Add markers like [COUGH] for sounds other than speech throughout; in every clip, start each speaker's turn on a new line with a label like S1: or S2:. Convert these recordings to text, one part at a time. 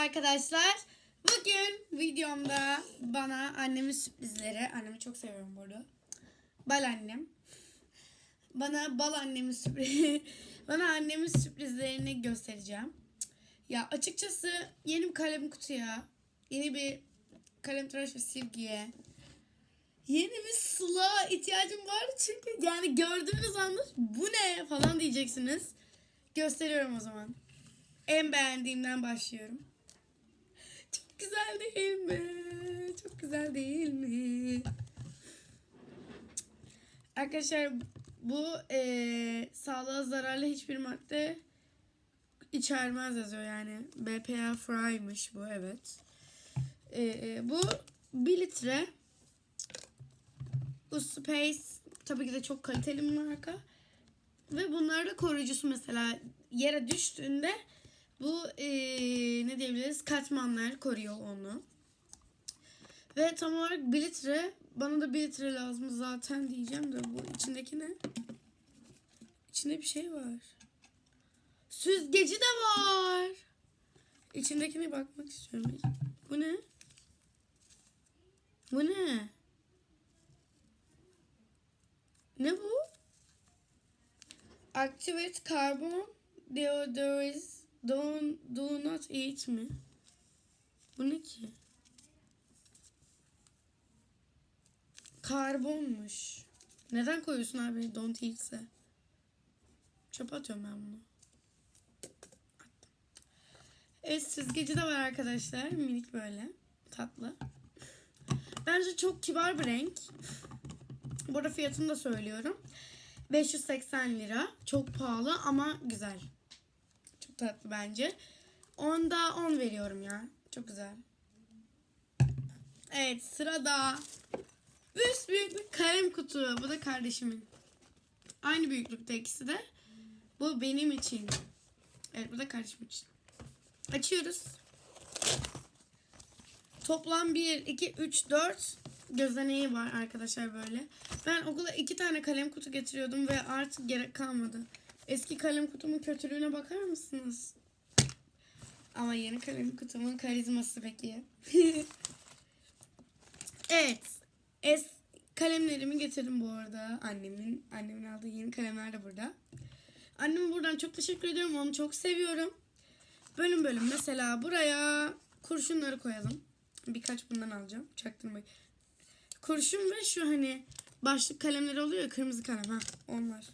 S1: arkadaşlar. Bugün videomda bana annemin sürprizleri, annemi çok seviyorum bu arada. Bal annem. Bana bal annemin sürpriz, [LAUGHS] bana annemin sürprizlerini göstereceğim. Ya açıkçası yeni bir kalem kutuya, yeni bir kalem tıraş ve silgiye, yeni bir sıla ihtiyacım var çünkü yani gördüğünüz anda bu ne falan diyeceksiniz. Gösteriyorum o zaman. En beğendiğimden başlıyorum. Güzel değil mi? Çok güzel değil mi? Arkadaşlar bu eee sağlığa zararlı hiçbir madde içermez yazıyor yani. BPA Fry'mış bu evet. Eee, bu 1 litre bu Space tabii ki de çok kaliteli bir marka. Ve bunlar da koruyucusu mesela yere düştüğünde bu eee, ne diyebiliriz katmanlar koruyor onu. Ve tam olarak 1 litre bana da 1 litre lazım zaten diyeceğim de bu içindeki ne? İçinde bir şey var. Süzgeci de var. İçindekine bakmak istiyorum. Bu ne? Bu ne? Ne bu? Activate carbon deodoriz don't do not eat mi? Bu ne ki? Karbonmuş. Neden koyuyorsun abi don't eat'se? Çöpe atıyorum ben bunu. Attım. Evet süzgeci de var arkadaşlar. Minik böyle. Tatlı. Bence çok kibar bir renk. Burada fiyatını da söylüyorum. 580 lira. Çok pahalı ama güzel. Çok tatlı bence. Onda 10 veriyorum ya. Çok güzel. Evet sırada üst büyük bir kalem kutu. Bu da kardeşimin. Aynı büyüklükte ikisi de. Bu benim için. Evet bu da kardeşim için. Açıyoruz. Toplam 1, 2, 3, 4 gözeneği var arkadaşlar böyle. Ben okula iki tane kalem kutu getiriyordum ve artık gerek kalmadı. Eski kalem kutumun kötülüğüne bakar mısınız? Ama yeni kalem kutumun karizması peki. [LAUGHS] evet. Es kalemlerimi getirdim bu arada. Annemin annemin aldığı yeni kalemler de burada. Anneme buradan çok teşekkür ediyorum. Onu çok seviyorum. Bölüm bölüm mesela buraya kurşunları koyalım. Birkaç bundan alacağım. Çaktırmayın. Kurşun ve şu hani başlık kalemleri oluyor ya kırmızı kalem ha onlar.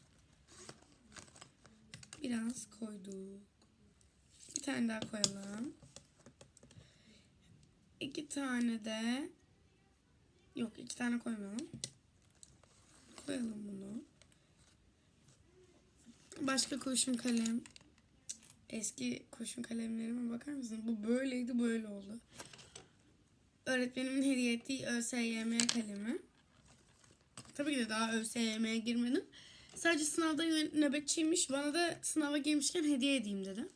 S1: Biraz koyduk. Tane daha koyalım. İki tane de yok iki tane koymayalım. Koyalım bunu. Başka kurşun kalem. Eski kurşun kalemlerime bakar mısın? Bu böyleydi böyle oldu. Öğretmenimin hediye ettiği ÖSYM kalemi. Tabii ki de daha ÖSYM'ye girmedim. Sadece sınavda nöbetçiymiş. Bana da sınava girmişken hediye edeyim dedi.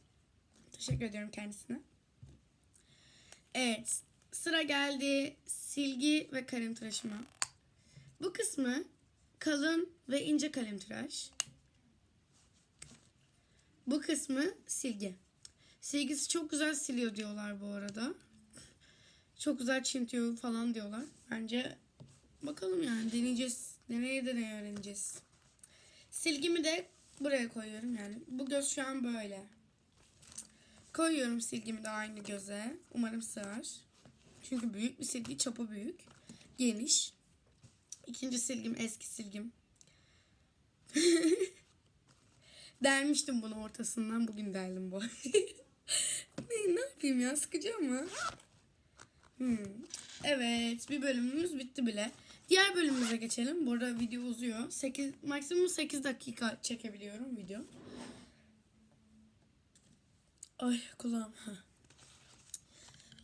S1: Teşekkür ediyorum kendisine. Evet. Sıra geldi silgi ve kalem tıraşıma. Bu kısmı kalın ve ince kalem tıraş. Bu kısmı silgi. Silgisi çok güzel siliyor diyorlar bu arada. Çok güzel çintiyor falan diyorlar. Bence bakalım yani deneyeceğiz. Deneye deneye öğreneceğiz. Silgimi de buraya koyuyorum yani. Bu göz şu an böyle. Koyuyorum silgimi de aynı göze. Umarım sığar. Çünkü büyük bir silgi. Çapı büyük. Geniş. İkinci silgim eski silgim. [LAUGHS] Delmiştim bunu ortasından. Bugün deldim bu. [LAUGHS] ne, ne yapayım ya? Sıkıcı ama. Hmm. Evet bir bölümümüz bitti bile. Diğer bölümümüze geçelim. Burada video uzuyor. 8, maksimum 8 dakika çekebiliyorum video. Ay kulağım.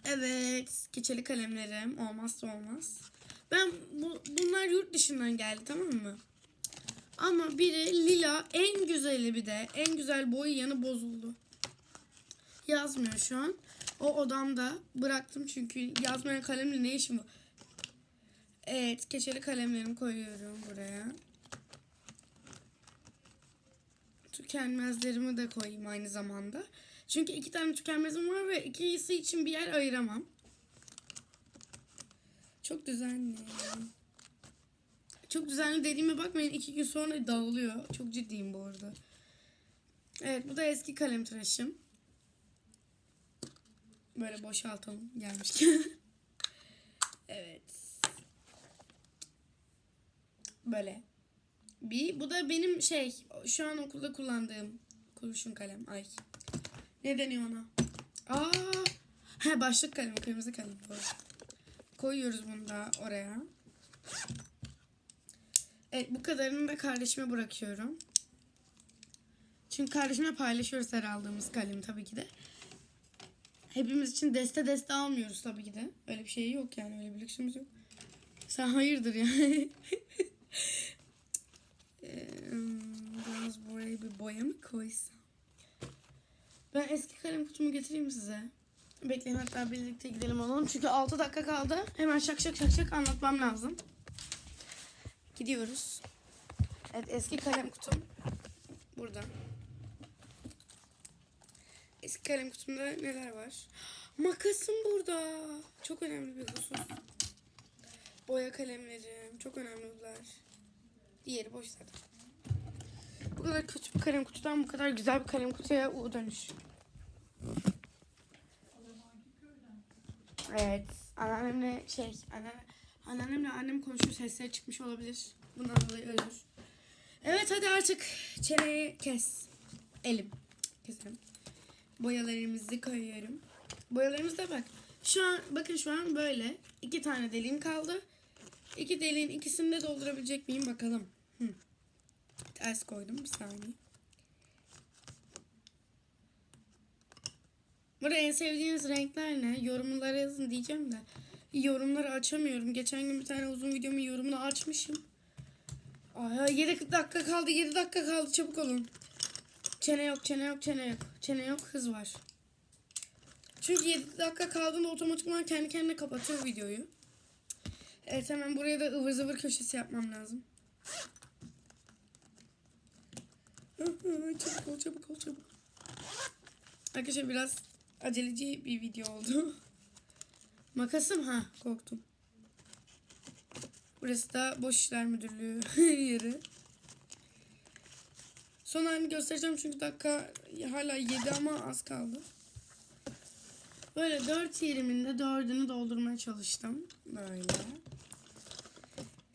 S1: Evet. Keçeli kalemlerim. Olmazsa olmaz. Ben bu, bunlar yurt dışından geldi tamam mı? Ama biri lila en güzeli bir de. En güzel boyu yanı bozuldu. Yazmıyor şu an. O odamda bıraktım çünkü yazmayan kalemle ne işim var? Evet, keçeli kalemlerimi koyuyorum buraya. Tükenmezlerimi de koyayım aynı zamanda. Çünkü iki tane tükenmezim var ve ikisi için bir yer ayıramam. Çok düzenli. Çok düzenli dediğime bakmayın iki gün sonra dağılıyor. Çok ciddiyim bu arada. Evet bu da eski kalem tıraşım. Böyle boşaltalım gelmişken. [LAUGHS] evet. Böyle. Bir bu da benim şey şu an okulda kullandığım kurşun kalem. Ay. Ne deniyor ona? Aa! He başlık kalem, kırmızı kalem. Doğru. Koyuyoruz bunu da oraya. Evet bu kadarını da kardeşime bırakıyorum. Çünkü kardeşimle paylaşıyoruz her aldığımız kalemi tabii ki de. Hepimiz için deste deste almıyoruz tabii ki de. Öyle bir şey yok yani öyle bir lüksümüz yok. Sen hayırdır yani. [LAUGHS] Biraz buraya bir boya mı koysam? Ben eski kalem kutumu getireyim size. Bekleyin hatta birlikte gidelim alalım. Çünkü 6 dakika kaldı. Hemen şak şak şak şak anlatmam lazım. Gidiyoruz. Evet eski kalem kutum burada. Eski kalem kutumda neler var? Makasım burada. Çok önemli bir husus. Boya kalemlerim. Çok önemli bunlar. Diğeri boş zaten. Bu kadar kötü bir kalem kutudan bu kadar güzel bir kalem kutuya U dönüş. Evet. Anneannemle şey, anneanne, anneannemle annem konuşuyor sesleri çıkmış olabilir. Bundan dolayı ölür. Evet hadi artık çeneyi kes. Elim. Keselim. Boyalarımızı koyuyorum. Boyalarımız da bak. Şu an bakın şu an böyle. iki tane deliğim kaldı. İki deliğin ikisini de doldurabilecek miyim bakalım. Hı. Ters koydum bir saniye. Burada en sevdiğiniz renkler ne? Yorumlara yazın diyeceğim de. Yorumları açamıyorum. Geçen gün bir tane uzun videomun yorumunu açmışım. Ay 7 dakika kaldı 7 dakika kaldı çabuk olun. Çene yok çene yok çene yok. Çene yok hız var. Çünkü 7 dakika kaldığında otomatikman kendi kendine kapatıyor videoyu. Evet hemen buraya da ıvır zıvır köşesi yapmam lazım. çabuk ol çabuk ol çabuk. Arkadaşlar biraz aceleci bir video oldu. [LAUGHS] Makasım ha korktum. Burası da boş işler müdürlüğü [LAUGHS] yeri. Son halini göstereceğim çünkü dakika hala 7 ama az kaldı. Böyle 4 yerimin de 4'ünü doldurmaya çalıştım. Böyle.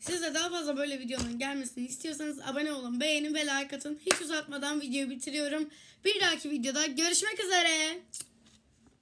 S1: Siz de daha fazla böyle videoların gelmesini istiyorsanız abone olun, beğenin ve like atın. Hiç uzatmadan videoyu bitiriyorum. Bir dahaki videoda görüşmek üzere.